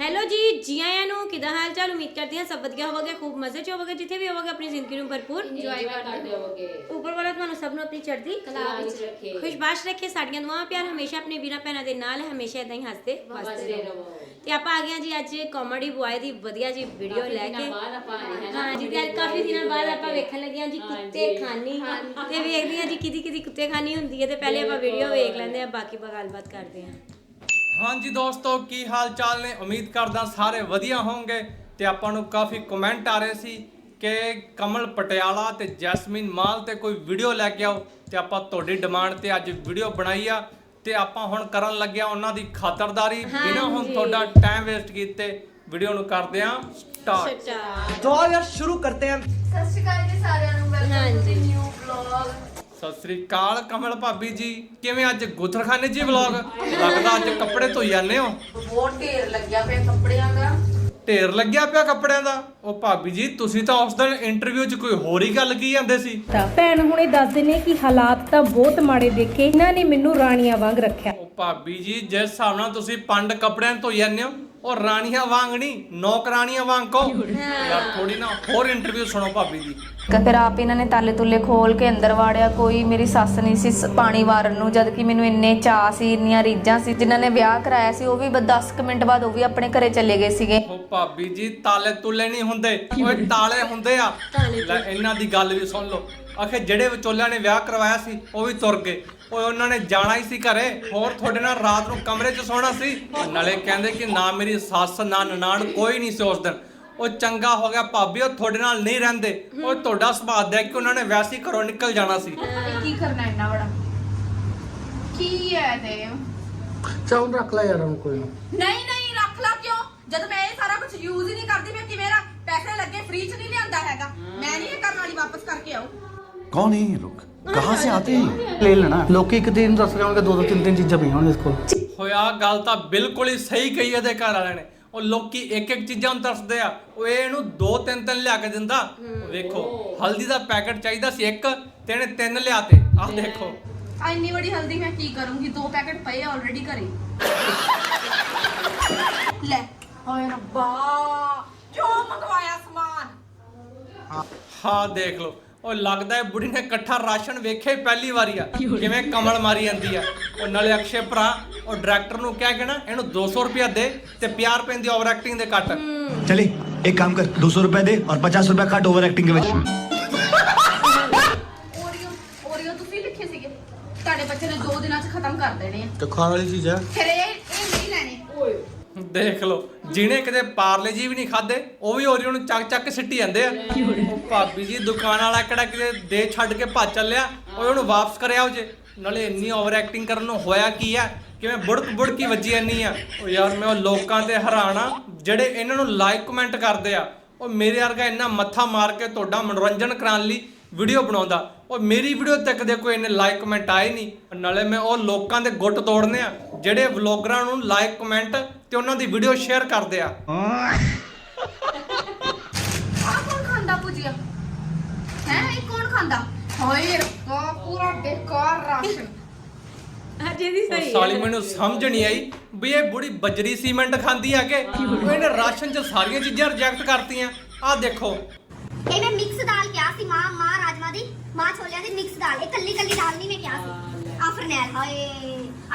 Hello ਜੀ ਜੀ ਆਇਆਂ ਨੂੰ ਕਿਦਾਂ ਹਾਲ ਚਾਲ ਉਮੀਦ ਕਰਦੀ ਹਾਂ ਸਭ ਵਧੀਆ ਹੋਵੋਗੇ ਖੂਬ ਮਜ਼ੇ ਚ ਹੋਵੋਗੇ ਜਿੱਥੇ ਵੀ ਹੋਵੋਗੇ ਆਪਣੀ ਜ਼ਿੰਦਗੀ ਨੂੰ ਭਰਪੂਰ। ਇੰਜੋਏ ਕਰਦੇ ਹੋਵੋਗੇ। ਉੱਪਰ ਵਾਲਾ ਤੁਹਾਨੂੰ ਸਭ ਨੂੰ ਆਪਣੀ ਚੜ੍ਹਦੀ ਕਲਾ ਵਿੱਚ ਰੱਖੇ। ਖੁਸ਼ਬਾਸ਼ ਰੱਖੇ ਸਾਡੀਆਂ ਦੁਆਵਾਂ ਪਿਆਰ ਹਮੇਸ਼ਾ ਆਪਣੇ ਵੀਰਾਂ ਭੈਣਾਂ ਦੇ ਨਾਲ ਹਮੇਸ਼ਾ ਇਦਾਂ ਹੀ ਹੱਸਦੇ ਵਸਦੇ ਰਹੋ। ਤੇ ਆਪਾਂ ਆ ਗਏ ਹਾਂ ਜੀ ਅੱਜ ਕਾਮੇਡੀ ਬੁਆਏ ਦੀ ਵਧੀਆ ਜੀ ਵੀਡੀਓ ਲੈ ਕੇ। ਹਾਂ ਜੀ ਤੇ ਅੱਜ ਕਾਫੀ ਦਿਨਾਂ ਬਾਅਦ ਆਪਾਂ ਵੇਖਣ ਲੱਗੇ ਹਾਂ ਜੀ ਕੁੱਤੇ ਖਾਨੀ। ਤੇ ਵੇਖਦੇ ਹਾਂ ਜੀ ਕਿਦੀ ਕਿਦੀ ਕੁੱਤੇ ਖਾਨੀ ਹੁੰਦੀ ਹੈ ਤੇ ਪਹਿਲੇ ਆਪਾਂ ਵੀਡੀਓ ਵੇਖ ਲੈਂਦੇ ਹਾਂ ਬਾਕੀ ਆਪਾਂ ਗੱਲਬਾਤ ਕਰਦੇ ਹਾਂ। ਹਾਂਜੀ ਦੋਸਤੋ ਕੀ ਹਾਲ ਚਾਲ ਨੇ? ਉਮੀਦ ਕਰਦਾ ਸਾਰੇ ਵਧੀਆ ਹੋਣਗੇ ਤੇ ਆਪਾਂ ਨੂੰ ਕਾਫੀ ਕਮੈਂਟ ਆ ਰਹੇ ਸੀ ਕਿ ਕਮਲ ਪਟਿਆਲਾ ਤੇ ਜੈਸਮੀਨ ਮਾਲ ਤੇ ਕੋਈ ਵੀਡੀਓ ਲੈ ਕੇ ਆਓ ਤੇ ਆਪਾਂ ਤੁਹਾਡੀ ਡਿਮਾਂਡ ਤੇ ਅੱਜ ਵੀਡੀਓ ਬਣਾਈ ਆ ਤੇ ਆਪਾਂ ਹੁਣ ਕਰਨ ਲੱਗਿਆ ਉਹਨਾਂ ਦੀ ਖਾਤਰਦਾਰੀ। ਬਿਨਾਂ ਹੁਣ ਤੁਹਾਡਾ ਟਾਈਮ ਵੇਸਟ ਕੀਤੇ ਵੀਡੀਓ ਨੂੰ ਕਰਦੇ ਆ ਸਟਾਰਟ ਦੋ ਯਾਰ ਸ਼ੁਰੂ ਕਰਦੇ ਆ। ਸਤਿ ਸ਼੍ਰੀ ਅਕਾਲ ਜੀ ਸਾਰਿਆਂ ਨੂੰ welcome to new vlog Sat Sri ਅਕਾਲ ਕਮਲ ਭਾਬੀ ਜੀ। ਕਿਵੇਂ ਅੱਜ ਗੁੱਥਰਖਾਨੇ ਜੀ ਵਲੌਗ? ਲੱਗਦਾ ਅੱਜ ਕੱਪੜੇ ਧੋਈ ਜਾਂਦੇ ਹੋ? ਬਹੁਤ ਢੇਰ ਲੱਗਿਆ ਪਿਆ ਕੱਪੜਿਆਂ ਦਾ। ਢੇਰ ਲੱਗਿਆ ਪਿਆ ਕੱਪੜਿਆਂ ਦਾ? ਉਹ ਭਾਬੀ ਜੀ ਤੁਸੀਂ ਤਾਂ ਉਸ ਦਿਨ ਇੰਟਰਵਿਊ 'ਚ ਕੋਈ ਹੋਰ ਹੀ ਗੱਲ ਕੀ ਜਾਂਦੇ ਸੀ। ਤਾਂ ਭੈਣ ਹੁਣੇ ਦੱਸਦੇ ਨੇ ਕਿ ਹਾਲਾਤ ਤਾਂ ਬਹੁਤ ਮਾੜੇ ਦੇਖੇ। ਇਹਨਾਂ ਨੇ ਮੈਨੂੰ ਰਾਣੀਆਂ ਵਾਂਗ ਰੱਖਿਆ। ਉਹ ਭਾਬੀ ਜੀ ਜਿਸ ਹਿਸਾਬ ਨਾਲ ਤੁਸੀਂ ਪੰਡ ਕੱਪੜਿਆਂ ਧੋਈ ਜਾਂਦੇ ਹੋ ਉਹ ਰਾਣੀਆਂ ਵਾਂਗ ਨਹੀਂ ਨੌਕਰਾਣੀਆਂ ਵਾਂਗ ਯਾਰ ਥੋੜੀ ਨਾ ਹੋਰ ਇੰਟਰਵਿਊ ਸੁਣੋ ਭਾਬੀ ਜੀ ਫਿਰ ਆਪ ਇਹਨਾਂ ਨੇ ਤਾਲੇ ਤੁਲੇ ਖੋਲ ਕੇ ਅੰਦਰ ਵਾੜਿਆ। ਕੋਈ ਮੇਰੀ ਸੱਸ ਨਹੀਂ ਸੀ ਸ- ਪਾਣੀ ਵਾਰਨ ਨੂੰ ਜਦ ਕਿ ਮੈਨੂੰ ਇੰਨੇ ਚਾਅ ਸੀ ਇੰਨੀਆਂ ਰੀਝਾਂ ਸੀ। ਜਿਨ੍ਹਾਂ ਨੇ ਵਿਆਹ ਕਰਾਇਆ ਸੀ ਉਹ ਵੀ 10 ਕੁ ਮਿੰਟ ਬਾਅਦ ਉਹ ਵੀ ਆਪਣੇ ਘਰੇ ਚਲੇ ਗਏ ਸੀਗੇ। ਉਹ ਭਾਬੀ ਜੀ ਤਾਲੇ ਤੁਲੇ ਨਹੀਂ ਹੁੰਦੇ। ਓਏ ਤਾਲੇ ਹੁੰਦੇ ਆ। ਲੈ ਇਹਨਾਂ ਦੀ ਗੱਲ ਵੀ ਸੁਣ ਲਓ। ਆਖੇ ਜਿਹੜੇ ਵਿਚੋਲਿਆਂ ਨੇ ਵਿਆਹ ਕਰਵਾਇਆ ਸੀ ਉਹ ਵੀ ਤੁਰ ਗਏ। ਓਏ ਉਹਨਾਂ ਨੇ ਜਾਣਾ ਹੀ ਸੀ ਘਰੇ। ਹੋਰ ਤੁਹਾਡੇ ਨਾਲ ਰਾਤ ਨੂੰ ਕਮਰੇ 'ਚ ਸੌਣਾ ਸੀ। ਨਾਲੇ ਕਹਿੰਦੇ ਕਿ ਨਾ ਮੇਰੀ ਸੱਸ ਨਾ ਨਨਾਣ ਕੋਈ ਨਹੀਂ ਸੀ ਉਸ ਉਹ ਚੰਗਾ ਹੋ ਗਿਆ ਭਾਬੀ ਉਹ ਤੁਹਾਡੇ ਨਾਲ ਨਹੀਂ ਰਹਿੰਦੇ। ਉਹ ਤੁਹਾਡਾ ਸੁਭਾਅ ਦੇਖ ਕੇ ਉਹਨਾਂ ਨੇ ਵੈਸੇ ਘਰੋਂ ਨਿਕਲ ਜਾਣਾ ਸੀ। ਕੀ ਕਰਨਾ ਇੰਨਾ ਬੜਾ ਕੀ ਹੈ ਦੇ ਚਾਉਂ ਰੱਖ ਲੈ ਯਾਰ ਹੁਣ ਕੋਈ ਨਹੀਂ ਨਹੀਂ ਰੱਖ ਲਾ ਕਿਉਂ? ਜਦ ਮੈਂ ਇਹ ਸਾਰਾ ਕੁਝ ਯੂਜ਼ ਹੀ ਨਹੀਂ ਕਰਦੀ ਮੈਂ ਕਿਵੇਂ ਰਾ ਪੈਸੇ ਲੱਗੇ ਫ੍ਰੀ ਚ ਨਹੀਂ ਲਿਆਂਦਾ ਹੈਗਾ। ਮੈਂ ਨਹੀਂ ਇਹ ਕਰਨ ਵਾਲੀ ਵਾਪਸ ਕਰਕੇ ਆਉ कौन है ये लोग कहाँ से आते हैं ले लेना लोग एक दिन दस रहे होंगे दो दो तीन तीन चीजें पई होंगी इसको ਹੋਇਆ ਗੱਲ ਤਾਂ ਬਿਲਕੁਲ ਹੀ ਸਹੀ ਕਹੀ ਇਹਦੇ ਘਰ ਵਾਲਿਆਂ ਨੇ ਉਹ ਲੋਕੀ ਇੱਕ ਇੱਕ ਚੀਜ਼ਾਂ ਨੂੰ ਤਰਸਦੇ ਆ ਉਹ ਇਹ ਇਹਨੂੰ ਦੋ ਤਿੰਨ ਤਿੰਨ ਲਿਆ ਕੇ ਦਿੰਦਾ ਉਹ ਵੇਖੋ ਹਲਦੀ ਦਾ ਪੈਕੇਟ ਚਾਹੀਦਾ ਸੀ ਇੱਕ ਤੇ ਇਹਨੇ ਤਿੰਨ ਲਿਆਤੇ ਆਹ ਦੇਖੋ ਆ ਇੰਨੀ ਬੜੀ ਹਲਦੀ ਮੈਂ ਕੀ ਕਰੂੰਗੀ ਦੋ ਪੈਕੇਟ ਪਏ ਆਲਰੇਡੀ ਘਰੇ ਲੈ ਓਏ ਰੱਬਾ ਜੋ ਮੰਗਵਾਇਆ ਸਮਾਨ ਹਾਂ ਦੇਖ ਲਓ ਉਹ ਲੱਗਦਾ ਹੈ ਬੁੜੀ ਨੇ ਇਕੱਠਾ ਰਾਸ਼ਨ ਵੇਖਿਆ ਹੀ ਪਹਿਲੀ ਵਾਰੀ ਆ ਕਿਵੇਂ ਕਮਲ ਮਾਰੀ ਜਾਂਦੀ ਆ ਉਹ ਨਾਲੇ ਅਕਸ਼ੇ ਭਰਾ ਉਹ ਡਾਇਰੈਕਟਰ ਨੂੰ ਕਹਿ ਕੇ ਨਾ ਇਹਨੂੰ 200 ਰੁਪਇਆ ਦੇ ਤੇ ਪਿਆਰ ਪੈਂਦੀ ਓਵਰ ਐਕਟਿੰਗ ਦੇ ਕੱਟ चले एक काम कर दो सौ रुपया दे और पचास रुपया काट ओवर एक्टिंग के वजह ਓਰੀਓ ਓਰੀਓ ਤੁਸੀਂ ਲਿਖੇ ਸੀਗੇ ਤੁਹਾਡੇ ਬੱਚੇ ਨੇ ਦੋ ਦਿਨਾਂ 'ਚ ਖਤਮ ਕਰ ਦੇਣੇ ਆ तो खाने वाली चीज है ਫਿਰ ਇਹ ਇਹ ਨਹੀਂ ਲੈਣੇ ਓਏ ਦੇਖ ਲਓ ਜਿਹਨੇ ਕਿਤੇ ਪਾਰਲੇ ਜੀ ਵੀ ਨਹੀਂ ਖਾਦੇ ਉਹ ਵੀ ਓਰੀਓ ਨੂੰ ਚੱਕ ਚੱਕ ਸਿੱਟੀ ਜਾਂਦੇ ਆ। ਉਹ ਭਾਬੀ ਜੀ ਦੁਕਾਨ ਵਾਲਾ ਕਿਹੜਾ ਕਿਤੇ ਦੇ ਛੱਡ ਕੇ ਭੱਜ ਚੱਲਿਆ, ਉਹ ਉਹਨੂੰ ਵਾਪਸ ਕਰਿਆ ਉਹ ਜੇ। ਨਾਲੇ ਇੰਨੀ ਓਵਰ ਐਕਟਿੰਗ ਕਰਨ ਨੂੰ ਹੋਇਆ ਕੀ ਆ? ਕਿਵੇਂ ਬੁੜਕ ਬੁੜਕੀ ਵੱਜੀ ਜਾਂਦੀ ਆ। ਉਹ ਯਾਰ ਮੈਂ ਉਹ ਲੋਕਾਂ ਤੇ ਹੈਰਾਨਾ ਜਿਹੜੇ ਇਹਨਾਂ ਨੂੰ ਲਾਈਕ ਕਮੈਂਟ ਕਰਦੇ ਆ, ਉਹ ਮੇਰੇ ਵਰਗਾ ਇੰਨਾ ਮੱਥਾ ਮਾਰ ਕੇ ਤੁਹਾਡਾ ਮਨੋਰੰਜਨ ਕਰਾਉਣ ਲਈ ਵੀਡੀਓ ਬਣਾਉਂਦਾ। ਉਹ ਮੇਰੀ ਵੀਡੀਓ ਤੱਕ ਦੇ ਕੋਈ ਇੰਨੇ ਲਾਈਕ ਕਮੈਂਟ ਆਏ ਨਹੀਂ। ਨਾਲੇ ਮੈਂ ਉਹ ਲੋਕਾਂ ਦੇ ਗੁੱਟ ਤੋੜਨੇ ਆ, ਜਿਹੜੇ ਵਲੌਗਰਾਂ ਨੂੰ ਲਾਈਕ ਕਮੈਂਟ ਤੇ ਉਹਨਾਂ ਦੀ ਵੀਡੀਓ ਸ਼ੇਅਰ ਕਰਦੇ ਆ। ਆ ਕੌਣ ਖਾਂਦਾ ਭੁਜੀਆ? ਹੈ ਇਹ ਕੌਣ ਖਾਂਦਾ? ਹੋਏ ਰੱਬਾ ਪੂਰਾ ਬੇਕਾਰ ਰਾਸ਼ਨ। ਅੱਜ ਇਹਦੀ ਉਹ ਸਹੀ ਸਾਲੀ ਮੈਨੂੰ ਸਮਝ ਨਹੀਂ ਆਈ ਵੀ ਇਹ ਬੁੜੀ ਬਜਰੀ ਸੀਮੈਂਟ ਖਾਂਦੀ ਆ ਕਿ ਇਹਨੇ ਰਾਸ਼ਨ 'ਚ ਸਾਰੀਆਂ ਚੀਜ਼ਾਂ ਰਿਜੈਕਟ ਕਰਤੀਆਂ। ਆਹ ਦੇਖੋ। ਇਹ ਮੈਂ ਮਿਕਸ ਦਾਲ ਕਿਹਾ ਸੀ ਮਾਂ ਮਾਂ ਰਾਜਮਾ ਦੀ ਮਾਂ ਛੋਲਿਆਂ ਦੀ ਮਿਕਸ ਦਾਲ। ਇਹ ਕੱਲੀ ਕੱਲੀ ਦਾਲ ਨਹੀਂ ਮੈਂ ਕਿਹਾ ਸੀ। ਆ ਫਰਨੈਲ ਹਾਏ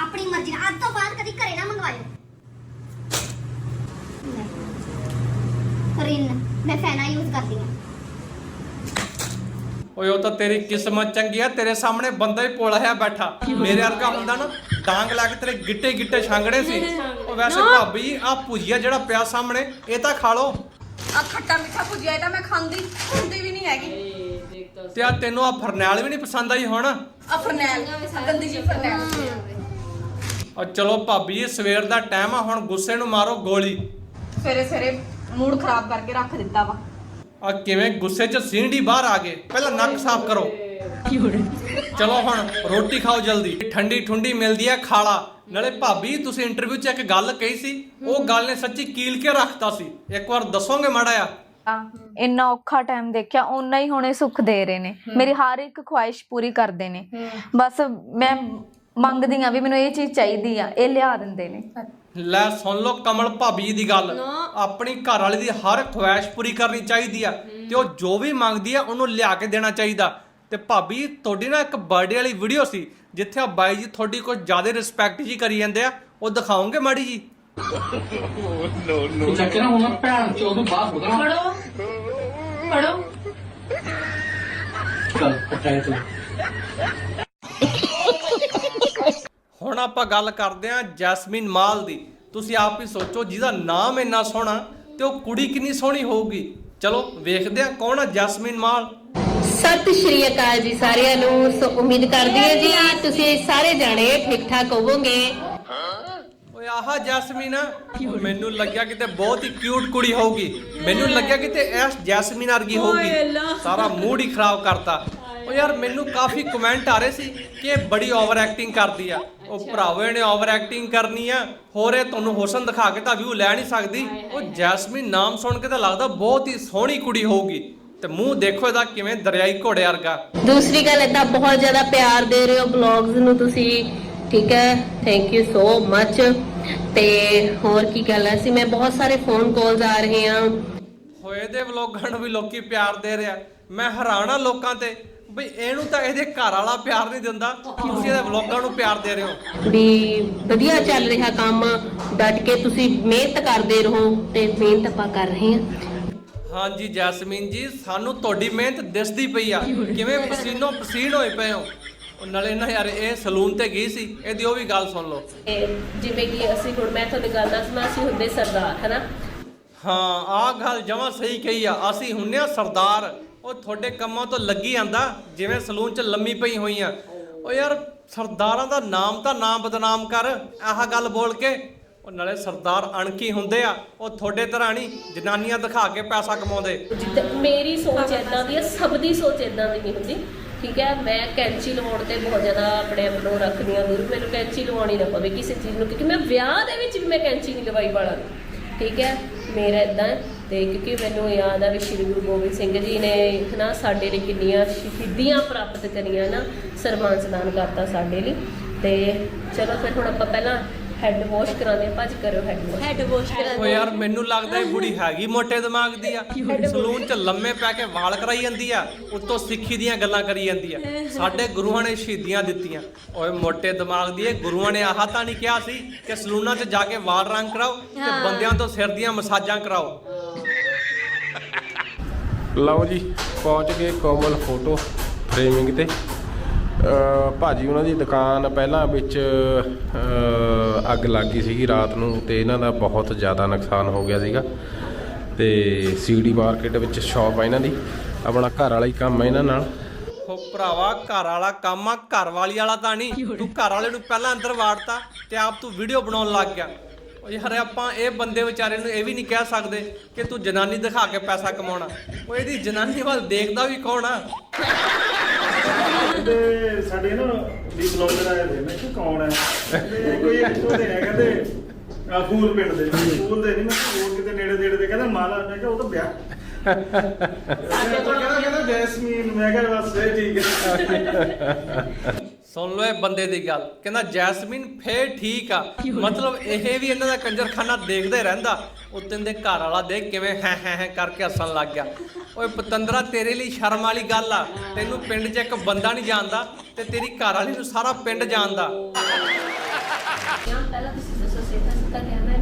ਆਪਣੀ ਮਰਜ਼ੀ ਨਾਲ। ਅੱਜ ਤੋਂ ਬਾਅਦ ਕਦੀ ਘਰੇ ਨਾ ਮੰਗਵਾਇਓ। ਰਿਨ ਮੈਂ ਫੈਨਾ ਯੂਜ਼ ਕਰਦੀ ਹਾਂ। ਓਏ ਉਹ ਤਾਂ ਤੇਰੀ ਕਿਸਮਤ ਚੰਗੀ ਆ ਤੇਰੇ ਸਾਹਮਣੇ ਬੰਦਾ ਹੀ ਪੋਲਿਆ ਬੈਠਾ। ਮੇਰੇ ਵਰਗਾ ਹੁੰਦਾ ਨਾ ਡਾਂਗ ਲਾ ਕੇ ਤੇਰੇ ਗਿੱਟੇ ਗਿੱਟੇ ਛਾਂਗੜੇ ਸੀ। ਉਹ ਵੈਸੇ ਭਾਬੀ ਆ ਭੁਜੀਆ ਜਿਹੜਾ ਪਿਆ ਸਾਹਮਣੇ ਇਹ ਤਾਂ ਖਾ ਲਓ। ਆ ਖੱਟਾ ਮਿੱਠਾ ਭੁਜੀਆ ਇਹ ਤਾਂ ਮੈਂ ਖਾਂਦੀ ਹੁੰਦੀ ਵੀ ਨਹੀਂ ਹੈਗੀ। ਇਹ ਤਾਂ ਆ ਤੈਨੂੰ ਆ ਫਰਨੈਲ ਵੀ ਨਹੀਂ ਪਸੰਦ ਆਈ ਹੁਣ? ਆ ਫਰਨੈਲ ਗੰਦੀ ਜੀ ਫਰਨੈਲ। ਔਰ ਚਲੋ ਭਾਬੀ ਜੀ ਸਵੇਰ ਦਾ ਟਾਈਮ ਆ ਹੁਣ ਗੁੱਸੇ ਨੂੰ ਮਾਰੋ ਗੋਲੀ। ਸਵੇਰੇ ਸਵੇਰੇ ਮੂਡ ਖਰਾਬ ਕਰਕੇ ਰੱਖ ਦਿੱਤਾ ਵਾ। ਆ ਕਿਵੇਂ ਗੁੱਸੇ 'ਚ ਸੀਂਢੀ ਬਾਹਰ ਆ ਗਏ। ਪਹਿਲਾਂ ਨੱਕ ਸਾਫ਼ ਕਰੋ। ਚਲੋ ਹੁਣ ਰੋਟੀ ਖਾਓ ਜਲਦੀ। ਠੰਡੀ ਠੁੰਡੀ ਮਿਲਦੀ ਆ ਖਾਲਾ। ਨਾਲੇ ਭਾਬੀ ਤੁਸੀਂ ਇੰਟਰਵਿਊ 'ਚ ਇੱਕ ਗੱਲ ਕਹੀ ਸੀ। ਉਹ ਗੱਲ ਨੇ ਸੱਚੀ ਕੀਲ ਕੇ ਰੱਖਤਾ ਸੀ। ਇੱਕ ਵਾਰ ਦੱਸੋਗੇ ਮਾੜਾ ਆ ਆ, ਇੰਨਾ ਔਖਾ ਟਾਈਮ ਦੇਖਿਆ ਓਨਾ ਹੀ ਹੁਣੇ ਸੁੱਖ ਦੇ ਰਹੇ ਨੇ। ਮੇਰੀ ਹਰ ਇੱਕ ਖੁਆਇਸ਼ ਪੂਰੀ ਕਰਦੇ ਨੇ। ਬਸ ਮੈਂ ਮੰਗਦੀ ਆ ਵੀ ਮੈਨੂੰ ਇਹ ਚੀਜ਼ ਚਾਹੀਦੀ ਆ ਇਹ ਲਿਆ ਦਿੰਦੇ ਨੇ। ਲੈ ਸੁਣ ਲਓ ਕਮਲ ਭਾਬੀ ਦੀ ਗੱਲ। ਨਾ। ਆਪਣੀ ਘਰ ਵਾਲੀ ਦੀ ਹਰ ਖੁਆਇਸ਼ ਪੂਰੀ ਕਰਨੀ ਚਾਹੀਦੀ ਆ ਤੇ ਉਹ ਜੋ ਵੀ ਮੰਗਦੀ ਆ ਉਹਨੂੰ ਲਿਆ ਕੇ ਦੇਣਾ ਚਾਹੀਦਾ। ਤੇ ਭਾਬੀ ਤੁਹਾਡੀ ਨਾ ਇੱਕ ਬਰਥਡੇ ਵਾਲੀ ਵੀਡੀਓ ਸੀ ਜਿੱਥੇ ਆ ਬਾਈ ਜੀ ਤੁਹਾਡੀ ਕੁਝ ਜ਼ਿਆਦਾ ਰਿਸਪੈਕਟ ਜੀ ਕਰੀ ਜਾਂਦੇ ਆ। ਉਹ ਦਿਖਾਓਗੇ ਮਾੜੀ ਜੀ? ਚੱਕਰ ਹੁਣ ਭੈਣ ਚੋਦ ਨੂੰ ਬਾਹਰ ਹੋਗਾ ਪੜੋ ਪੜੋ ਚੱਲ ਪਟਾਏ ਤੂੰ ਆਪਾਂ ਗੱਲ ਕਰਦੇ ਆ ਜੈਸਮੀਨ ਮਾਲ ਦੀ। ਤੁਸੀਂ ਆਪ ਹੀ ਸੋਚੋ ਜਿਹਦਾ ਨਾਮ ਇੰਨਾ ਸੋਹਣਾ ਤੇ ਉਹ ਕੁੜੀ ਕਿੰਨੀ ਸੋਹਣੀ ਹੋਊਗੀ। ਚਲੋ ਵੇਖਦੇ ਆ ਕੌਣ ਆ ਜੈਸਮੀਨ ਮਾਲ। ਸਤਿ ਸ਼੍ਰੀ ਅਕਾਲ ਜੀ ਸਾਰਿਆਂ ਨੂੰ। ਸੋ ਉਮੀਦ ਕਰਦੀ ਹਾਂ ਜੀ ਤੁਸੀਂ ਸਾਰੇ ਜਾਣੇ ਠੀਕ ਠਾਕ ਹੋਵੋਗੇ। ਓਏ ਆਹਾ ਜੈਸਮੀਨ ਆ? ਮੈਨੂੰ ਲੱਗਿਆ ਕਿਤੇ ਬਹੁਤ ਹੀ ਕਿਊਟ ਕੁੜੀ ਹੋਊਗੀ। ਮੈਨੂੰ ਲੱਗਿਆ ਕਿਤੇ ਐਸ ਜੈਸਮੀਨ ਵਰਗੀ ਹੋਊਗੀ। ਸਾਰਾ ਮੂਡ ਹੀ ਖਰਾਬ ਕਰਤਾ। ਓ ਯਾਰ ਮੈਨੂੰ ਕਾਫੀ ਕਮੈਂਟ ਆ ਰਹੇ ਸੀ ਕਿ ਇਹ ਬੜੀ ਓਵਰ ਐਕਟਿੰਗ ਕਰਦੀ ਆ। ਉਹ ਭਰਾਵੋ ਇਹਨੇ ਓਵਰ ਐਕਟਿੰਗ ਕਰਨੀ ਆ। ਹੋਰ ਇਹ ਤੁਹਾਨੂੰ ਹੁਸਨ ਦਿਖਾ ਕੇ ਤਾਂ ਵਿਊ ਲੈ ਨਹੀਂ ਸਕਦੀ। ਉਹ ਜੈਸਮੀਨ ਨਾਮ ਸੁਣ ਕੇ ਤਾਂ ਲੱਗਦਾ ਬਹੁਤ ਹੀ ਸੋਹਣੀ ਕੁੜੀ ਹੋਊਗੀ। ਤੇ ਮੂੰਹ ਦੇਖੋ ਇਹਦਾ ਕਿਵੇਂ ਦਰਿਆਈ ਘੋੜੇ ਵਰਗਾ। ਦੂਸਰੀ ਗੱਲ ਏਦਾਂ ਬਹੁਤ ਜ਼ਿਆਦਾ ਪਿਆਰ ਦੇ ਰਹੇ ਹੋ ਬਲੌਗਸ ਨੂੰ ਤੁਸੀਂ। ਠੀਕ ਹੈ? ਥੈਂਕ ਯੂ ਸੋ ਮੱਚ ਤੇ ਹੋਰ ਕੀ ਗੱਲ ਹੈ? ਸੀ ਮੈਂ ਬਹੁਤ ਸਾਰੇ ਫੋਨ ਕਾਲਸ ਆ ਰਹੇ ਆ ਹੋਏ ਦੇ ਵਲੋਗਾਂ ਨੂੰ ਵੀ ਲੋਕੀ ਪਿਆਰ ਦੇ ਰਿਹਾ ਮੈਂ ਹੈਰਾਨਾ ਲੋਕਾਂ ਤੇ। ਬਈ ਇਹਨੂੰ ਤਾਂ ਇਹਦੇ ਘਰ ਵਾਲਾ ਪਿਆਰ ਨਹੀਂ ਦਿੰਦਾ। ਤੁਸੀਂ ਇਹਦੇ ਵਲੋਗਾਂ ਨੂੰ ਪਿਆਰ ਦੇ ਰਹੇ ਹੋ। ਵੀ ਵਧੀਆ ਚੱਲ ਰਿਹਾ ਕੰਮ। ਡਟ ਕੇ ਤੁਸੀਂ ਮਿਹਨਤ ਕਰਦੇ ਰਹੋ ਤੇ ਮਿਹਨਤ ਆਪਾਂ ਕਰ ਰਹੇ ਹਾਂ। ਹਾਂਜੀ ਜੈਸਮੀਨ ਜੀ ਸਾਨੂੰ ਤੁਹਾਡੀ ਮਿਹਨਤ ਦਿਸਦੀ ਪਈ ਆ। ਕਿਵੇਂ ਪਸੀਨੋ ਪਸੀਨ ਹੋਏ ਪਏ ਹੋ? ਉਹ ਨਾਲੇ ਨਾ ਯਾਰ ਇਹ ਸਲੂਨ ਤੇ ਗਈ ਸੀ। ਇਹਦੀ ਉਹ ਵੀ ਗੱਲ ਸੁਣ ਲਓ। ਤੇ ਜਿਵੇਂ ਕਿ ਅਸੀਂ ਹੁਣ ਮੈਂ ਤੁਹਾਨੂੰ ਗੱਲ ਦੱਸਣਾ ਸੀ ਹੁੰਦੇ ਸਰਦਾਰ ਹਨਾ? ਹਾਂ ਆਹ ਗੱਲ ਜਮਾਂ ਸਹੀ ਕਹੀ ਆ। ਅਸੀਂ ਹੁੰਨੇ ਆ ਸਰਦਾਰ। ਉਹ ਤੁਹਾਡੇ ਕੰਮਾਂ ਤੋਂ ਲੱਗੀ ਜਾਂਦਾ, ਜਿਵੇਂ ਸਲੂਨ 'ਚ ਲੰਮੀ ਪਈ ਹੋਈ ਆ। ਉਹ ਯਾਰ ਸਰਦਾਰਾਂ ਦਾ ਨਾਮ ਤਾਂ ਨਾਮ ਬਦਨਾਮ ਕਰ, ਆਹ ਗੱਲ ਬੋਲ ਕੇ। ਉਹ ਨਾਲੇ ਸਰਦਾਰ ਅਣਖੀ ਹੁੰਦੇ ਆ, ਉਹ ਤੁਹਾਡੇ ਤਰ੍ਹਾਂ ਨਹੀਂ, ਜਨਾਨੀਆਂ ਦਿਖਾ ਕੇ ਪੈਸਾ ਕਮਾਉਂਦੇ। ਜਿੱਦਾਂ ਮੇਰੀ ਸੋਚ ਇਦਾਂ ਦੀ ਆ, ਸਭ ਦੀ ਸੋਚ ਇਦਾਂ ਦੀ ਨਹੀਂ ਹੁੰਦੀ। ਠੀਕ ਹੈ, ਮੈਂ ਕੈਂਚੀ ਲਵਾਉਣ ਤੇ ਬਹੁਤ ਜ਼ਿਆਦਾ ਆਪਣੇ ਆਪ ਨੂੰ ਰੱਖਦੀ ਹਾਂ ਦੂਰ। ਮੈਨੂੰ ਕੈਂਚੀ ਲਵਾਉਣੀ ਨਾ ਪਵੇ ਕਿਸੇ ਚੀਜ਼ ਨੂੰ, ਕਿਉਂਕਿ ਮੈਂ ਵਿਆਹ ਦੇ ਵਿੱਚ ਵੀ ਮੈਂ ਕੈਂਚੀ ਨਹੀਂ ਲਵਾਈ ਵਾਲਾ ਠੀਕ ਹੈ, ਮੇਰਾ ਇਦਾਂ ਤੇ ਕਿਉਂਕਿ ਮੈਨੂੰ ਯਾਦ ਆ ਵੀ ਸ਼੍ਰੀ ਗੁਰੂ ਗੋਬਿੰਦ ਸਿੰਘ ਜੀ ਨੇ ਹਨਾ ਸਾਡੇ ਲਈ ਕਿੰਨੀਆਂ ਸ਼ਹੀਦੀਆਂ ਪ੍ਰਾਪਤ ਕਰੀਆਂ ਨਾ ਸਰਮਾਨ ਸਦਾਨ ਕਰਤਾ ਸਾਡੇ ਲਈ। ਤੇ ਚਲੋ ਫਿਰ ਹੁਣ ਆਪਾਂ ਪਹਿਲਾਂ ਹੈੱਡ ਵਾਸ਼ ਕਰਾਉਂਦੇ ਭੱਜ ਕਰੋ ਹੈੱਡ ਵਾਸ਼ ਹੈਡ ਵਾਸ਼ ਕਰਾ ਓ ਯਾਰ ਮੈਨੂੰ ਲੱਗਦਾ ਇਹ ਬੁੜੀ ਹੈਗੀ ਮੋਟੇ ਦਿਮਾਗ ਦੀ ਆ। ਸਲੂਨ 'ਚ ਲੰਮੇ ਪੈ ਕੇ ਵਾਲ ਕਰਾਈ ਜਾਂਦੀ ਆ ਉੱਤੋਂ ਸਿੱਖੀ ਦੀਆਂ ਗੱਲਾਂ ਕਰੀ ਜਾਂਦੀ ਆ। ਸਾਡੇ ਗੁਰੂਆਂ ਨੇ ਸ਼ਹੀਦੀਆਂ ਦਿੱਤੀਆਂ। ਓਏ ਮੋਟੇ ਦਿਮਾਗ ਦੀ ਇਹ ਗੁਰੂਆਂ ਨੇ ਆਹ ਤਾਂ ਨਹੀਂ ਕਿਹਾ ਸੀ ਕਿ ਸਲੂਨਾਂ 'ਚ ਜਾ ਕੇ ਵਾਲ ਰੰਗ ਕਰਾਓ ਤੇ ਬੰਦਿਆਂ ਤੋਂ ਸਿਰ ਦੀਆਂ ਮਸਾਜਾਂ ਕਰਾਓ। ਲਓ ਜੀ ਪਹੁੰਚ ਗਏ ਕੋਮਲ ਫੋਟੋ ਫਰੇਮਿੰਗ ਤੇ। ਅ, ਭਾਜੀ ਉਹਨਾਂ ਦੀ ਦੁਕਾਨ ਪਹਿਲਾਂ ਵਿੱਚ ਅੱਗ ਲੱਗ ਗਈ ਸੀਗੀ ਰਾਤ ਨੂੰ ਤੇ ਇਹਨਾਂ ਦਾ ਬਹੁਤ ਜ਼ਿਆਦਾ ਨੁਕਸਾਨ ਹੋ ਗਿਆ ਸੀਗਾ। ਤੇ ਸੀਡੀ ਮਾਰਕੀਟ ਵਿੱਚ ਸ਼ਾਪ ਆ ਇਹਨਾਂ ਦੀ ਆਪਣਾ ਘਰ ਵਾਲਾ ਹੀ ਕੰਮ ਹੈ ਇਹਨਾਂ ਨਾਲ। ਹੋ ਭਰਾਵਾ ਘਰ ਵਾਲਾ ਕੰਮ ਆ ਘਰ ਵਾਲੀ ਵਾਲਾ ਤਾਂ ਨਹੀਂ ਤੂੰ ਘਰ ਵਾਲੇ ਨੂੰ ਪਹਿਲਾਂ ਅੰਦਰ ਵਾੜਤਾ ਤੇ ਆਪ ਤੂੰ ਵੀਡੀਓ ਬਣਾਉਣ ਲੱਗ ਗਿਆ। ਓ ਯਾਰ ਆਪਾਂ ਇਹ ਬੰਦੇ ਵਿਚਾਰੇ ਨੂੰ ਇਹ ਵੀ ਨਹੀਂ ਕਹਿ ਸਕਦੇ ਕਿ ਤੂੰ ਜਨਾਨੀ ਦਿਖਾ ਕੇ ਪੈਸਾ ਕਮਾਉਣਾ। ਓ ਇਹਦੀ ਜਨਾਨੀ ਵੱਲ ਦੇਖਦਾ ਵੀ ਕੌਣ ਆ? ਤੇ ਸਾਡੇ ਨਾ ਵੀ ਬਲੌਗਰ ਆਏ ਨੇ ਮੈਂ ਕਿਹਾ ਕੌਣ ਹੈ ਤੇ ਕੋਈ ਇੱਥੋਂ ਦੇ ਹੈ ਕਹਿੰਦੇ ਆ ਫੂਲ ਪਿੰਡ ਦੇ ਫੂਲ ਦੇ ਨਹੀਂ ਮੈਂ ਕਿਹਾ ਫੂਲ ਕਿਤੇ ਨੇੜੇ ਨੇੜੇ ਦੇ ਕਹਿੰਦਾ ਮਾਲਾ ਮੈਂ ਕਿਹਾ ਉਹ ਤਾਂ ਵਿਆਹ। ਕਹਿੰਦਾ ਕਹਿੰਦਾ ਜੈਸਮੀਨ ਮੈਂ ਕਿਹਾ ਬਸ ਇਹ ਠੀਕ ਹੈ। ਸੁਣ ਲਓ ਇਹ ਬੰਦੇ ਦੀ ਗੱਲ। ਕਹਿੰਦਾ ਜੈਸਮੀਨ ਫੇਰ ਠੀਕ ਆ। ਮਤਲਬ ਇਹ ਵੀ ਇਹਨਾਂ ਦਾ ਕੰਜਰਖਾਨਾ ਦੇਖਦਾ ਹੀ ਰਹਿੰਦਾ ਉਤਨ ਦੇ ਘਰ ਵਾਲਾ ਦੇਖ ਕਿਵੇਂ ਹੈ ਹੈ ਹੈ ਕਰਕੇ ਹੱਸਣ ਲੱਗ ਗਿਆ। ਓਏ ਪਤੰਦਰਾ ਤੇਰੇ ਲਈ ਸ਼ਰਮ ਵਾਲੀ ਗੱਲ ਆ। ਤੈਨੂੰ ਪਿੰਡ 'ਚ ਇੱਕ ਬੰਦਾ ਨਹੀਂ ਜਾਣਦਾ ਤੇ ਤੇਰੀ ਘਰ ਵਾਲੀ ਨੂੰ ਸਾਰਾ ਪਿੰਡ ਜਾਣਦਾ। ਪਹਿਲਾਂ ਤੁਸੀਂ ਦੱਸੋ ਸਿਹਤਾਂ ਸੁੱਤਾ ਕਹਿਣਾ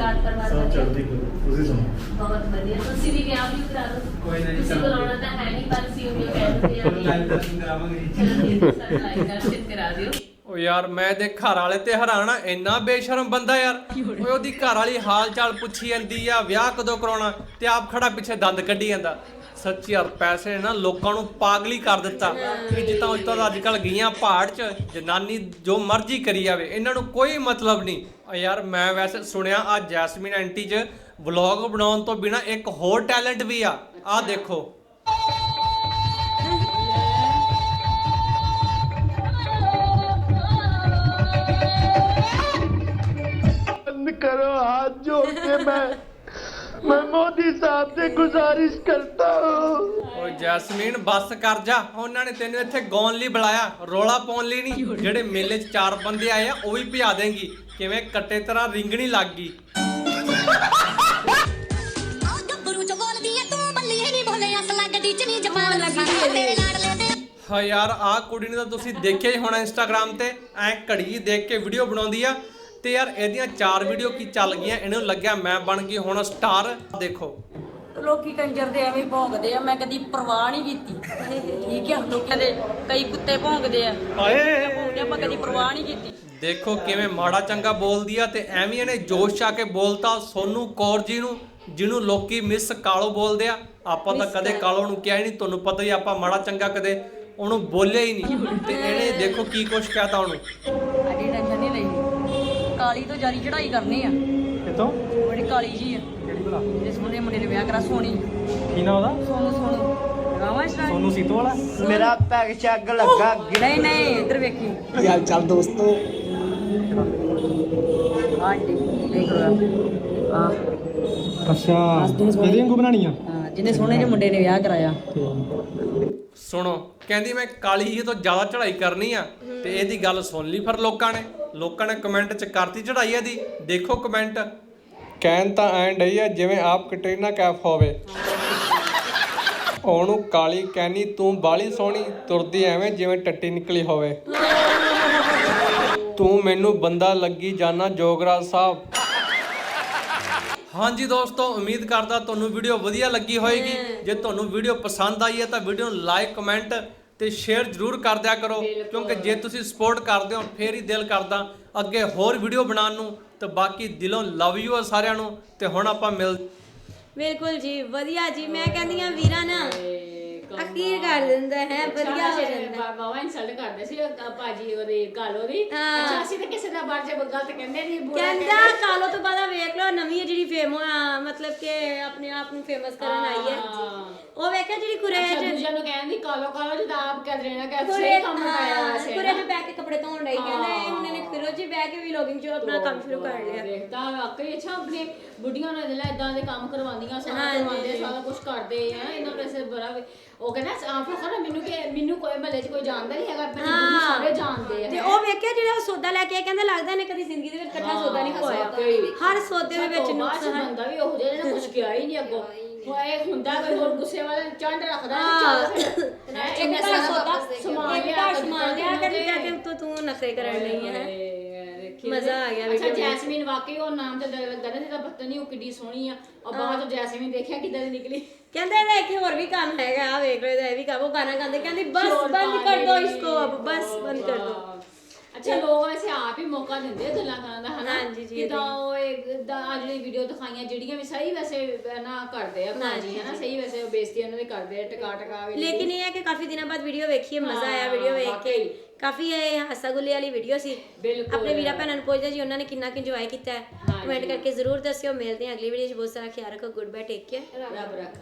ਘਰ ਪਰਿਵਾਰ ਸਭ ਚੜ੍ਹਦੀ ਕਲਾ। ਤੁਸੀਂ ਸੁਣਾਓ। ਬਹੁਤ ਵਧੀਆ। ਤੁਸੀਂ ਵੀ ਵਿਆਹ ਵੀ ਕਰਾ ਲਓ। ਕੋਈ ਨਹੀਂ ਤੁਸੀਂ ਬੁਲਾਉਣਾ ਤਾਂ ਹੈ ਨਹੀਂ ਪਰ ਅਸੀਂ ਉਹ ਕਹਿੰਦੇ ਆ ਲਾਈਵ ਦਰਸ਼ਨ ਕਰਾਵਾਂਗੇ ਚਲੋ ਸਰ ਲਾਈਵ ਦਰਸ਼ਨ ਕਰਾ ਦਿਓ। ਓ ਯਾਰ ਮੈਂ ਦੇ ਘਰ ਵਾਲੇ ਤੇ ਹੈਰਾਨ ਆ ਇੰਨਾ ਬੇਸ਼ਰਮ ਬੰਦਾ ਯਾਰ। ਓਏ ਉਹਦੀ ਘਰ ਵਾਲੀ ਹਾਲ ਚਾਲ ਪੁੱਛੀ ਜਾਂਦੀ ਆ ਵਿਆਹ ਕਦੋਂ ਕਰਾਉਣਾ ਤੇ ਆਪ ਖੜਾ ਪਿੱਛੇ ਦੰਦ ਕੱਢੀ ਜਾਂਦਾ। ਸੱਚੀ ਯਾਰ ਪੈਸੇ ਨੇ ਨਾ ਲੋਕਾਂ ਨੂੰ ਪਾਗਲੀ ਕਰ ਦਿੱਤਾ। ਕਿ ਜਿੱਤਾਂ ਉੱਤਾਂ ਦਾ ਅੱਜ ਕੱਲ ਗਈਆਂ ਪਹਾੜ 'ਚ ਜਨਾਨੀ ਜੋ ਮਰਜ਼ੀ ਕਰੀ ਜਾਵੇ ਇਹਨਾਂ ਨੂੰ ਕੋਈ ਮਤਲਬ ਨਹੀਂ। ਯਾਰ ਮੈਂ ਵੈਸੇ ਸੁਣਿਆ ਆ ਜੈਸਮੀਨ ਐਂਟੀ 'ਚ ਵਲੌਗ ਬਣਾਉਣ ਤੋਂ ਬਿਨਾ ਇੱਕ ਹੋਰ ਟੈਲੈਂਟ ਵੀ ਆ। ਆ ਦੇਖੋ। ਕਰੋ ਹੱਥ ਜੋੜ ਕੇ ਮੈਂ ਮੈਂ ਮੋਦੀ ਸਾਹਿਬ ਤੇ ਗੁਜ਼ਾਰਿਸ਼ ਕਰਤਾ। ਹੂੰ ਓ ਜੈਸਮੀਨ ਬੱਸ ਕਰ ਜਾ। ਉਹਨਾਂ ਨੇ ਤੈਨੂੰ ਇੱਥੇ ਗਾਉਣ ਲਈ ਬੁਲਾਇਆ। ਰੋਲਾ ਪਾਉਣ ਲਈ ਨਹੀਂ। ਜਿਹੜੇ ਮੇਲੇ 'ਚ ਚਾਰ ਬੰਦੇ ਆਏ ਆ ਉਹ ਵੀ ਭਜਾ ਦੇਗੀ। ਕਿਵੇਂ? ਕੱਟੇ ਤਰ੍ਹਾਂ ਰਿੰਗਣੀ ਲੱਗ ਗਈ। ਜਮਾਨ ਲੱਗੀ ਤੇਰੇ ਲਾਡਲੇ ਦੇ ਹਾਂ ਯਾਰ ਆਹ ਕੁੜੀ ਨੂੰ ਤਾਂ ਤੁਸੀਂ ਦੇਖਿਆ ਹੀ ਹੋਣਾ ਇੰਸਟਾਗ੍ਰam ਤੇ। ਐ ਘੜੀ ਦੇਖ ਕੇ ਵੀਡੀਓ ਬਣਾਉਂਦੀ ਆ। ਤੇ ਯਾਰ ਇਹਦੀਆਂ ਚਾਰ ਵੀਡੀਓ ਕੀ ਚੱਲ ਗਈਆਂ? ਇਹਨੂੰ ਲੱਗਿਆ ਮੈਂ ਬਣ ਗਈ ਹੁਣ ਸਟਾਰ ਦੇਖੋ। ਲੋਕੀ ਕੰਜਰ ਦੇ ਐਵੇਂ ਭੌਂਕਦੇ ਆ ਮੈਂ ਕਦੀ ਪਰਵਾਹ ਨਹੀਂ ਕੀਤੀ। ਠੀਕ ਆ ਲੋਕਾਂ ਦੇ ਕਈ ਕੁੱਤੇ ਭੌਂਕਦੇ ਆ। ਹਾਏ ਭੌਂਕਦੇ ਆਪਾਂ ਕਦੀ ਪਰਵਾਹ ਨਹੀਂ ਕੀਤੀ। ਦੇਖੋ ਕਿਵੇਂ ਮਾੜਾ ਚੰਗਾ ਬੋਲਦੀ ਆ ਤੇ ਐਵੇਂ ਇਹਨੇ ਜੋਸ਼ ਆ ਕੇ ਬੋਲਤਾ ਸੋਨੂ ਕੌਰ ਜੀ ਨੂੰ। ਜਿਹਨੂੰ ਲੋਕੀ ਮਿਸ ਕਾਲੋ ਬੋਲਦੇ ਆ ਆਪਾਂ ਤਾਂ ਕਦੇ ਕਾਲੋ। ਨੂੰ ਕਿਹਾ ਹੀ ਨਹੀਂ ਤੁਹਾਨੂੰ ਪਤਾ ਹੀ ਆਪਾਂ ਮਾੜਾ ਚੰਗਾ ਕਦੇ ਉਹਨੂੰ ਬੋਲਿਆ ਹੀ ਨਹੀਂ। ਤੇ ਇਹਨੇ ਦੇਖੋ ਕੀ ਕੁਛ ਕਹਿਤਾ ਉਹਨੂੰ। ਸਾਡੀ ਟੈਨਸ਼ਨ ਨਹੀਂ ਲਈ। ਕਾਲੀ ਤੋਂ ਜਾਰੀ ਚੜਾਈ ਕਰਨੀ ਆ। ਕਿਤੋਂ ਬੜੀ ਕਾਲੀ ਜੀ ਆ। ਕਿਹੜੀ ਭਲਾ? ਜਿਸ ਮੁੰਡੇ ਮੁੰਡੇ ਨੇ ਵਿਆਹ ਕਰਾ ਸੋਣੀ ਕੀ ਨਾ ਉਹਦਾ? ਸੋਨੂੰ ਸੋਨੂੰ। ਰਾਵਾ ਸਟਾਰ ਸੋਨੂ ਸੀਤੋ ਵਾਲਾ? ਮੇਰਾ ਪੈਗ ਚੱਗ ਲੱਗਾ ਨਹੀਂ ਨਹੀਂ ਇੱਧਰ ਵੇਖੀ। ਯਾਰ ਚੱਲ ਦੋਸਤੋ। ਆਂਟੀ ਦੇਖ ਲੋ। ਆ ਅੱਛਾ ਇਹਦੀ ਵਾਂਗੂ ਬਣਾਣੀ ਆ ਜਿਹਨੇ ਸੋਹਣੇ ਜਿਹੇ ਮੁੰਡੇ ਨੇ ਵਿਆਹ ਕਰਾਇਆ। ਸੁਣੋ ਕਹਿੰਦੀ ਮੈਂ ਕਾਲੀ ਹੀ ਤੋਂ ਜ਼ਿਆਦਾ ਚੜ੍ਹਾਈ ਕਰਨੀ ਆ ਤੇ ਇਹਦੀ ਗੱਲ ਸੁਣ ਲਈ ਫਿਰ ਲੋਕਾਂ ਨੇ। ਲੋਕਾਂ ਨੇ ਕਮੈਂਟ 'ਚ ਕਰਤੀ ਚੜ੍ਹਾਈ ਇਹਦੀ। ਦੇਖੋ ਕਮੈਂਟ ਕਹਿਣ ਤਾਂ ਐਂ ਡਈ ਆ ਜਿਵੇਂ ਆਪ ਕਟਰੀਨਾ ਕੈਫ ਹੋਵੇ। ਉਹਨੂੰ ਕਾਲੀ ਕਹਿਨੀ ਤੂੰ ਬਾਲੀ ਸੋਹਣੀ ਤੁਰਦੀ ਐਵੇਂ ਜਿਵੇਂ ਟੱਟੀ ਨਿਕਲੀ ਹੋਵੇ। ਤੂੰ ਮੈਨੂੰ ਬੰਦਾ ਲੱਗੀ ਜਾਣਾ ਜੋਗਰਾਜ ਸਾਹਿਬ। ਹਾਂਜੀ ਦੋਸਤੋ ਉਮੀਦ ਕਰਦਾ ਤੁਹਾਨੂੰ ਵੀਡੀਓ ਵਧੀਆ ਲੱਗੀ ਹੋਏਗੀ। ਜੇ ਤੁਹਾਨੂੰ ਵੀਡੀਓ ਪਸੰਦ ਆਈ ਹੈ ਤਾਂ ਵੀਡੀਓ ਨੂੰ ਲਾਈਕ ਕਮੈਂਟ ਤੇ ਸ਼ੇਅਰ ਜ਼ਰੂਰ ਕਰ ਦਿਆ ਕਰੋ। ਕਿਉਂਕਿ ਜੇ ਤੁਸੀਂ ਸਪੋਰਟ ਕਰਦੇ ਹੋ ਫੇਰ ਹੀ ਦਿਲ ਕਰਦਾ ਅੱਗੇ ਹੋਰ ਵੀਡੀਓ ਬਣਾਉਣ ਨੂੰ। ਤੇ ਬਾਕੀ ਦਿਲੋਂ ਲਵ ਯੂ ਆ ਸਾਰਿਆਂ ਨੂੰ। ਤੇ ਹੁਣ ਆਪਾਂ ਮਿਲ ਬਿਲਕੁਲ ਜੀ ਵਧੀਆ ਜੀ। ਮੈਂ ਕਹਿੰਦੀ ਆ ਵੀਰਾ ਨਾ ਅਖੀਰ ਕਰ ਦਿੰਦਾ ਹੈ ਵਧੀਆ ਹੋ ਜਾਂਦਾ। ਬਾਬਾ ਇਨਸਲਟ ਕਰਦੇ ਸੀ ਭਾਜੀ ਉਹਦੀ ਕਾਲੋ ਦੀ। ਹਾਂ। ਅੱਛਾ ਅਸੀਂ ਤਾਂ ਕਿਸੇ ਦਾ ਬਾਰੇ ਗਲਤ ਕਹਿੰਦੇ ਨਹੀਂ ਬੁਰਾ ਕਹਿੰਦਾ ਕਾਲੋ ਤੋਂ ਬਾਅਦ ਆਹ ਵੇਖ ਲਓ ਨਵੀਂ ਹੈ ਜਿਹੜੀ ਫੇਮ ਮਤਲਬ ਕਿ ਆਪਣੇ ਆਪ ਨੂੰ ਫੇਮਸ ਕਰਨ ਆਈ ਹੈ। ਉਹ ਵੇਖਿਆ ਜਿਹੜੀ ਅੱਛਾ ਕੁਰੇਜ ਦੂਜਿਆਂ ਨੂੰ ਕਹਿੰਦੀ ਕਾਲੋ ਕਾਲੋ ਜਿੱਦਾਂ ਆਪ ਕਹਿ ਰਹੇ ਨਾ ਕਿ ਸਹੀ ਕੰਮ ਕਰਾਇਆ ਵੈਸੇ ਕੁਰੇ ਚ ਬੈ ਕੇ ਕੱਪੜੇ ਧੋਣ ਰਹੀ ਕਹਿੰਦਾ ਇਹ ਹੁਣ ਇਹਨੇ ਫਿਰੋ ਜੀ ਬੈ ਕੇ ਵਲੌਗਿੰਗ ਚ ਆਪਣਾ ਕੰਮ ਸ਼ੁਰੂ ਕਰ ਲਿਆ। ਦੇਖਦਾ ਵਾਕਈ ਅੱਛਾ ਆਪਣੇ ਬੁੱਢੀਆਂ ਨਾਲ ਜਿਹੜਾ ਇਦਾਂ ਦੇ ਕੰਮ ਕਰਵਾਉਂਦੀਆਂ ਸਾਰਾ। ਕਰਵਾਉਂਦੇ ਸਾਰਾ ਕੁਝ ਕਰਦੇ ਆ ਇਹਨਾਂ ਵੈਸੇ ਬੜਾ ਵੀ- ਉਹ ਕਹਿੰਦਾ ਆਪ ਖੜਾ ਮੈਨੂੰ ਕਿ ਮੈਨੂੰ ਕੋਈ ਮਹੱਲੇ 'ਚ ਕੋਈ ਜਾਣਦਾ ਨਹੀਂ ਹੈਗਾ ਮੈਨੂੰ ਬੁੱਢੀ ਸਾਰੇ ਜਾਣਦੇ ਆ। ਤੇ ਉਹ ਵੇਖਿਆ ਜਿਹੜਾ ਉਹ ਸੌਦਾ ਲੈ ਕੇ ਆਇਆ, ਕਹਿੰਦਾ ਲੱਗਦਾ ਨੇ ਕਦੀ ਜ਼ਿੰਦਗੀ ਦੇ ਵਿੱਚ ਇਕੱਠਾ ਸੌਦਾ ਨਹੀਂ ਖਵਾਇਆ। ਹਰ ਸੌਦੇ ਦੇ ਵਿੱਚ ਨੁਕਸ ਨੁਕਸ ਹੈ ਬੰਦਾ ਵੀ ਉਹ ਜਿਹੜਾ ਨੇ ਕੁਝ ਕਿਹਾ ਹੀ ਨਹੀਂ ਅੱਗੋਂ। ਹੋਏ ਹੁੰਦਾ ਕੋਈ ਹੋਰ ਗੁੱਸੇ ਵਾਲਾ ਚੰਡ ਰੱਖਦਾ ਹਾਂ। ਤੇ ਚੱਲ ਫਿਰ। ਹੈਂ, ਇੱਕ ਸਾਰਾ ਸੌਦਾ ਸਮਾਨ ਇੱਕ ਲਿਆ ਘਰ ਕਦੀ ਸਮਾਨ ਲਿਆ ਕਦੀ ਜਾ ਕੇ ਉੱਤੋਂ ਤੂੰ ਨਖਰੇ ਕਰਨ ਲਈ ਹੈ। ਦੇਖੀ ਮਜ਼ਾ ਆ ਗਿਆ ਅੱਛਾ ਦੇਖ ਜੈਸਮੀਨ ਵਾਕਈ ਉਹ ਨਾਮ ਤੇ ਲੱਗਾ ਨਾ ਜਿਹਦਾ ਪਤਾ ਨਹੀਂ ਉਹ ਕਿੱਡੀ ਸੋਹਣੀ ਆ। ਔਰ ਬਾਅਦ ਚ ਜੈਸਮੀਨ ਦੇਖਿਆ ਕਿੱਦਾਂ ਦੀ ਨਿਕਲੀ। ਕਹਿੰਦੇ ਇਹਦਾ ਇੱਥੇ ਹੋਰ ਵੀ ਕੰਮ ਹੈਗਾ ਆ ਵੇਖ ਲਓ ਇਹਦਾ ਇਹ ਵੀ ਕੰਮ ਉਹ ਗਾਣਾ ਗਾਉਂਦੇ ਕਹਿੰਦੀ ਬਸ ਸ਼ੋਰ ਬੰਦ ਕਰ ਦੋ ਲਈ। ਇਸਕੋ ਅਬ ਬਸ ਬੰਦ ਕਰ ਦੋ। ਅੱਛਾ ਲੋਕ ਵੈਸੇ ਆਪ ਹੀ ਮੌਕਾ ਦਿੰਦੇ ਆ ਗੱਲਾਂ ਕਰਨ ਦਾ ਹਨਾ? ਹਾਂਜੀ ਜੀ, ਕਿਦਾਂ ਉਹ ਇੱਕ ਆ ਜਿਹੜੀ ਵੀਡੀਓ ਦਿਖਾਈਆਂ ਜਿਹੜੀਆਂ ਵੀ ਸਹੀ ਵੈਸੇ ਨਾ ਕਰਦੇ ਆ ਭਾਜੀ ਹਨਾ? ਸਹੀ ਵੈਸੇ ਉਹ ਬੇਇੱਜ਼ਤੀ ਉਹਨਾਂ ਦੀ ਕਰਦੇ ਆ ਟਕਾ ਟਕਾ ਕੇ ਲੇਕਿਨ ਇਹ ਹੈ ਕਿ ਕਾਫੀ ਦਿਨਾਂ ਬਾਅਦ ਵੀਡੀਓ ਵੇਖੀਏ ਮਜ਼ਾ ਆਇਆ ਵੀਡੀਓ ਵੇਖ ਕੇ। ਕਾਫੀ ਇਹ ਹੱਸਾਗੁੱਲੇ ਵਾਲੀ ਵੀਡੀਓ ਸੀ। ਬਿਲਕੁਲ। ਆਪਣੇ ਵੀਰਾ ਭੈਣਾਂ ਨੂੰ ਪੁੱਛਦੇ ਜੀ ਉਹਨਾਂ ਨੇ ਕਿੰਨਾ ਕਿ ਇੰਜੋਏ ਕੀਤਾ ਹੈ। ਕਮੈਂਟ ਕਰਕੇ ਜ਼ਰੂਰ ਦੱਸਿਓ। ਮਿਲਦੇ ਹਾਂ ਅਗਲੀ ਵੀਡੀਓ 'ਚ। ਬਹੁਤ ਸਾਰਾ ਖਿਆਲ ਰੱਖੋ। ਗੁੱਡ ਬਾਏ ਟੇਕ ਕੇਅਰ ਰੱਬ ਰੱਖਾ।